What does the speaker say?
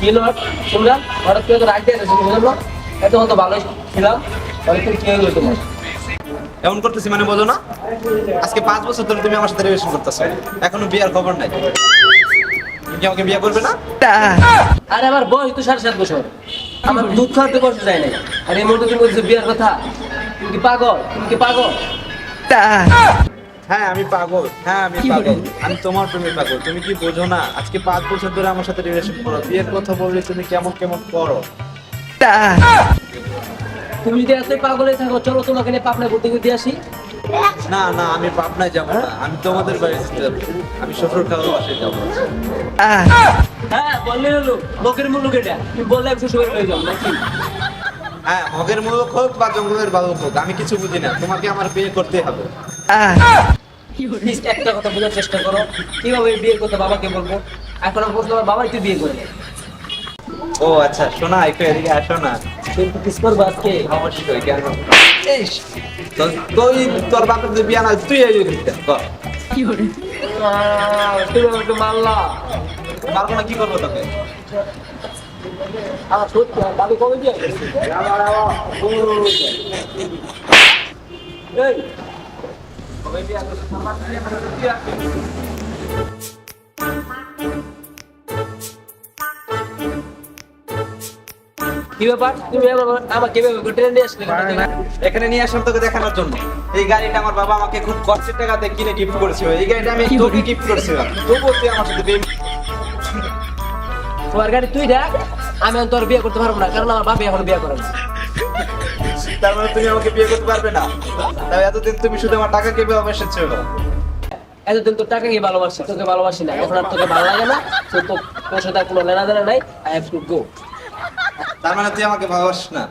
কি হলো তোমরা হঠাৎ করে রাগ দিয়ে এত তো ভালোই ছিলাম অনেক কি হলো তোমার এমন করতেছি মানে বোঝো না? আজকে পাঁচ বছর ধরে তুমি আমার সাথে রিলেশন করতেছো। এখনও বিয়ার খবর নাই। তুমি আমাকে বিয়ে করবে না? আরে আমার বয়স তো সাড়ে সাত বছর। আমার দুধ খাওয়াতে বসে যায় নাই। আর এই মুহূর্তে তুমি বলছো বিয়ের কথা। তুমি কি পাগল? তুমি কি পাগল? হ্যাঁ আমি পাগল। হ্যাঁ আমি পাগল। আমি তোমার প্রেমে পাগল। তুমি কি বোঝো না? আজকে পাঁচ বছর ধরে আমার সাথে রিলেশন করো। বিয়ের কথা বললে তুমি কেমন কেমন করো? তুমি যদি এতই পাগলে থাকো চলো তোমাকে নিয়ে পাপনা ঘুরতে ঘুরতে আসি। না না আমি পাবনায় যাব না। আমি তোমাদের বাড়িতে যাব। আমি শ্বশুর খাওয়ার বাসায় যাব। হ্যাঁ বললে হলো লোকের মূল্য কেটা তুমি বললে আমি শ্বশুর হয়ে যাব নাকি? হ্যাঁ মগের মুলক হোক বা জঙ্গলের বালক হোক আমি কিছু বুঝি না। তোমাকে আমার বিয়ে করতে হবে। একটা কথা বোঝার চেষ্টা করো। কীভাবে বিয়ের কথা বাবাকে বলব? এখন বলতে আমার বাবাই তো বিয়ে করবে ও আচ্ছা শোনা একটু এদিকে আসো না তুমি কিস করব আজকে? অবশ্যই কেন তুই তোর বাপের যে বিয়া না তুই এই করতে কর? আমাকে মারলা। পারব না কি করব তোকে? আমার সত্যি আমার কবে বিয়ে এই বিয়ে করছিস? কি ব্যাপার? তুমি আমাকে ট্রেন দিয়ে আসলে এখানে নিয়ে আসলাম তোকে দেখানোর জন্য। এই গাড়িটা আমার বাবা আমাকে খুব কষ্টের টাকাতে কিনে গিফট করেছিল। এই গাড়িটা আমি তোকে গিফট করেছিলাম। তবুও তুই আমার সাথে তোমার গাড়ি তুই দেখ আমি তোর বিয়ে করতে পারব না কারণ আমার বাবা এখন বিয়ে করে না তার মানে তুমি আমাকে বিয়ে করতে পারবে না তাই এতদিন তুমি শুধু আমার টাকা কেবে এসেছ এতদিন তোর টাকা নিয়ে ভালোবাসি তোকে ভালোবাসি না এখন আর তোকে ভালো লাগে না তো তো- তোর সাথে আর কোনো লেনা দেনা নাই আই হ্যাভ টু গো তার মানে তুই আমাকে ভালোবাসিস না